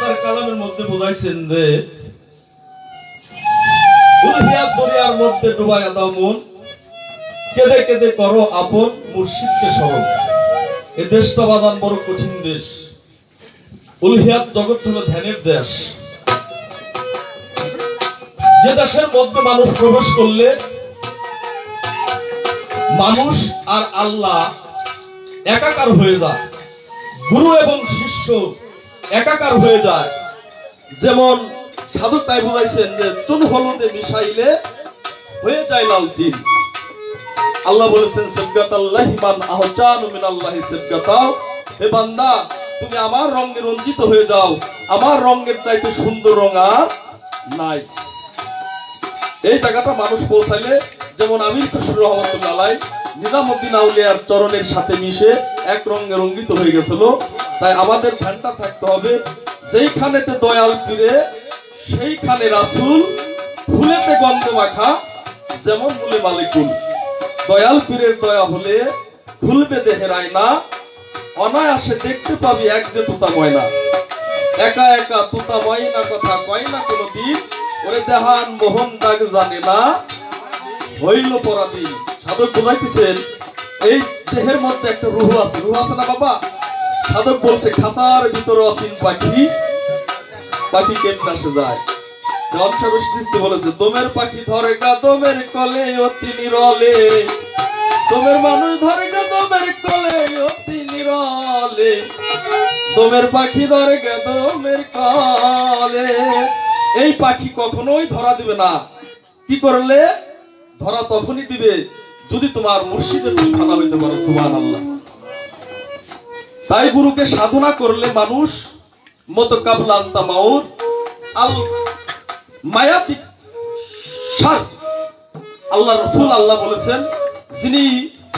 তার কালামের মধ্যে বোঝাইছেন যে দরিয়ার মধ্যে ডুবাইয়া দাও মন, কেঁদে কেঁদে করো আপন মুর্শিদকে স্মরণ। এ দেশটা বাদান বড় কঠিন দেশ। উলহিয়াত জগৎ ধ্যানের দেশ। যে দেশের মধ্যে মানুষ প্রবেশ করলে, মানুষ আর আল্লাহ একাকার হয়ে যায়। গুরু এবং শিষ্য একাকার হয়ে যায়। যেমন সাধক তাই বুঝাইছেন যে চুন হলদে মিশাইলে হয়ে যায় লাল চিন আল্লাহ বলেছেন সিবগাত আল্লাহ মান আহচান মিন আল্লাহ সিবগাতাও হে বান্দা, তুমি আমার রঙে রঞ্জিত হয়ে যাও। আমার রঙের চাইতে সুন্দর রং আর নাই। এই জায়গাটা মানুষ পৌঁছাইলে, যেমন আমির খুশর রহমতুল্লাহ নিজামুদ্দিন আউলিয়ার চরণের সাথে মিশে এক রঙে রঙ্গিত হয়ে গেছিল। তাই আমাদের ধ্যানটা থাকতে হবে, যেইখানেতে দয়াল পীরে, সেইখানে রাসুল, ফুলেতে গন্ধ মাখা, যেমন বলে মালিকুল দয়াল পীরের দয়া হলে খুলবে দেহের আয়না, অনায়াসে দেখতে পাবি এক যে তোতা ময়না। একা একা তোতা ময়না কথা কয় না কোনো দিন, ওরে দেহান মোহন ডাক জানে না, হইল পরাধীন। সাধক বোঝাইতেছেন, এই দেহের মধ্যে একটা রুহ আছে। রুহ আছে না বাবা? সাধক বলছে, খাতার ভিতরে অসীম পাখি পাখি কেমন আসে যায়? জন সর্বসৃষ্টি বলেছে তোমের পাখি ধরে গা তোমের কলে অতি নিরলে। তোমের মানুষ ধরে গা তোমের কলে অতি নিরলে। তোমের পাখি ধরে গে তোমের কলে। এই পাখি কখনোই ধরা দিবে না। কি করলে? ধরা তখনই দিবে যদি তোমার মুর্শিদের তুলখানা হইতে পারো সুবহান আল্লাহ তাই গুরুকে সাধনা করলে মানুষ মত কাবলান্তা মাউদ আল মায়াতি সার। আল্লাহ রসুল আল্লাহ বলেছেন, যিনি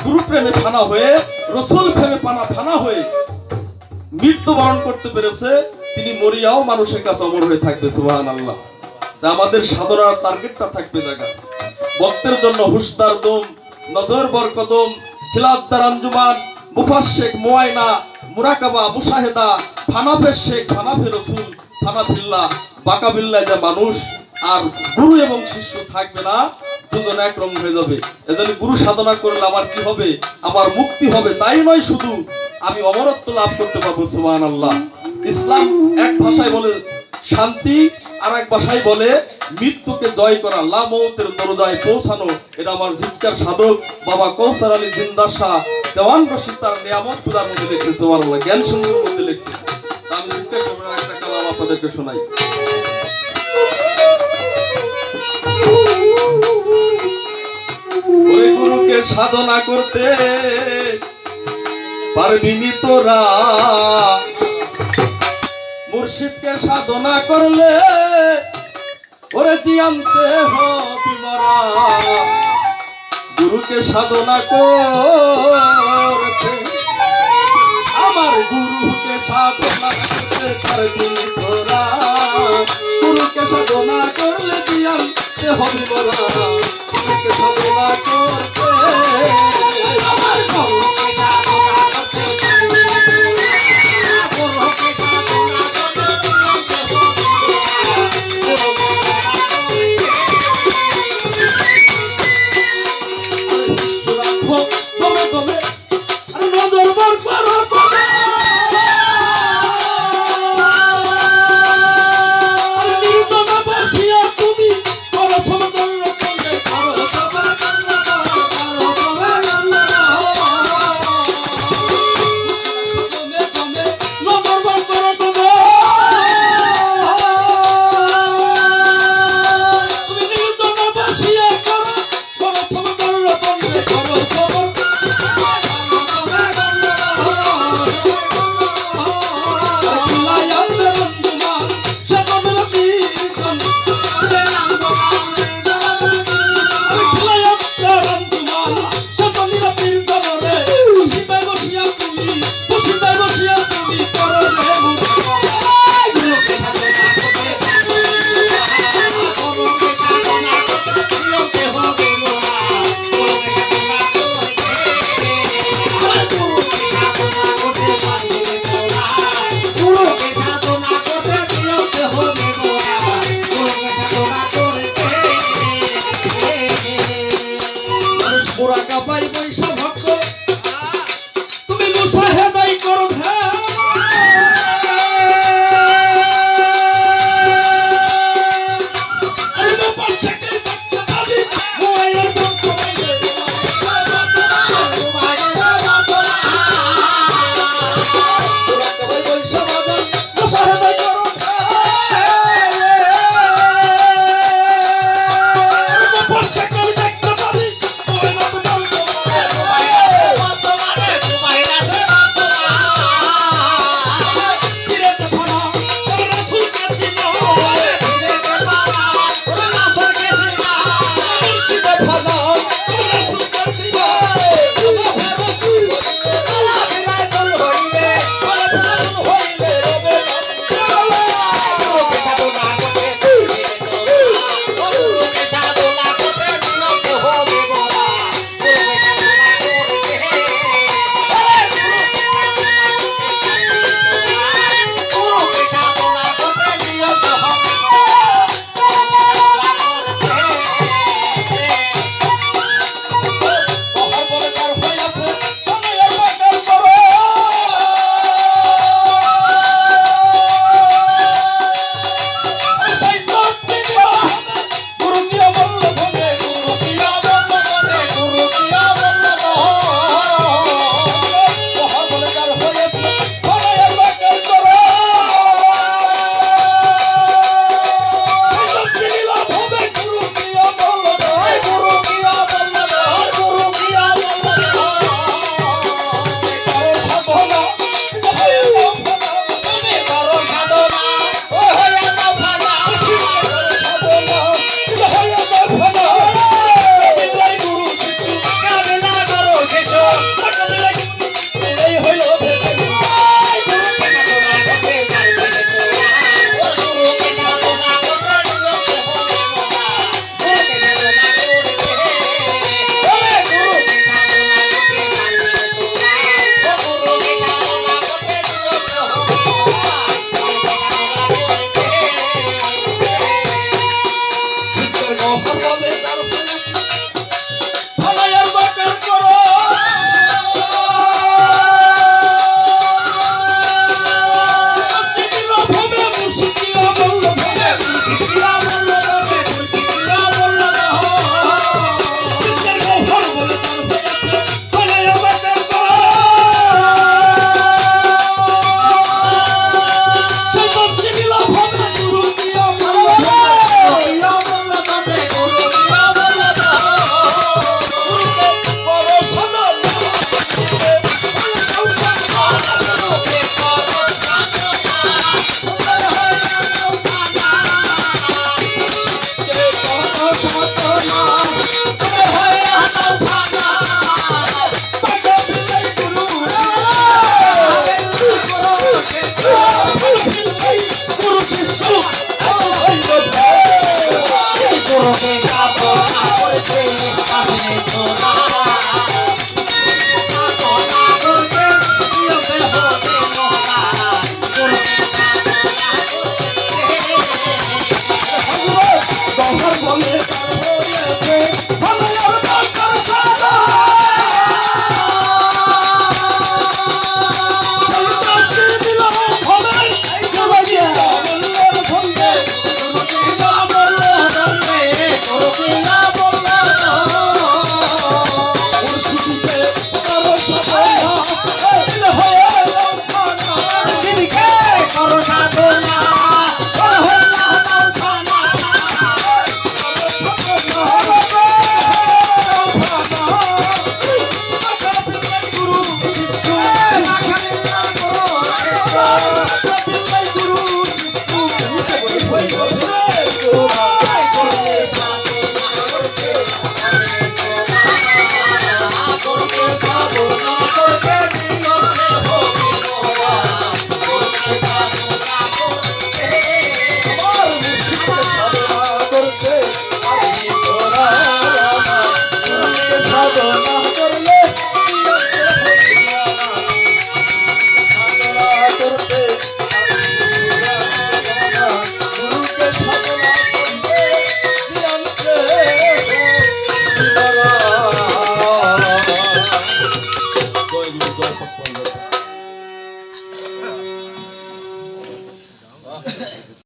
গুরু প্রেমে ফানা হয়ে, রসুল প্রেমে পানা ফানা হয়ে মৃত্যুবরণ করতে পেরেছে, তিনি মরিয়াও মানুষের কাছে অমর হয়ে থাকবে সুবহান আল্লাহ তা আমাদের সাধনার টার্গেটটা থাকবে দেখা ভক্তের জন্য হুশদার দম নদর বর কদম খিলাফদার আঞ্জুমান মুফাশেক মোয়াইনা, মুরাকাবা মুশাহেদা ফানাফের শেখ, ফানাফে রসুল, ফানাফিল্লা, বাকাবিল্লা যে মানুষ, আর গুরু এবং শিষ্য থাকবে না, দুজন একরং হয়ে যাবে। এজন্য গুরু সাধনা করলে আমার কি হবে? আমার মুক্তি হবে। তাই নয় শুধু, আমি অমরত্ব লাভ করতে পারব সুবহান আল্লাহ ইসলাম এক ভাষায় বলে শান্তি, আর এক ভাষায় বলে মৃত্যুকে জয় করা লা মৌতের দরজায় পৌঁছানো, এটা আমার জিজ্ঞার সাধক বাবা কৌসার আলী জিন্দার শাহ। দেওয়ান রশিদ তার নিয়ামত পূজার মধ্যে লিখছে, সুবহানাল্লাহ, জ্ঞান সুন্দর মধ্যে লিখছে। আমি জিজ্ঞাসা করে একটা কালাম আপনাদেরকে শোনাই। ওই গুরুকে সাধনা করতে পারবি নি তোরা। মুর্শিদকে সাধনা করলে ওরে জিয়ান্তে হবি গুরুকে সাধনা করতে। আমার গুরুকে সাধনা করতে পারবি তোরা। acabar e vou enxamar.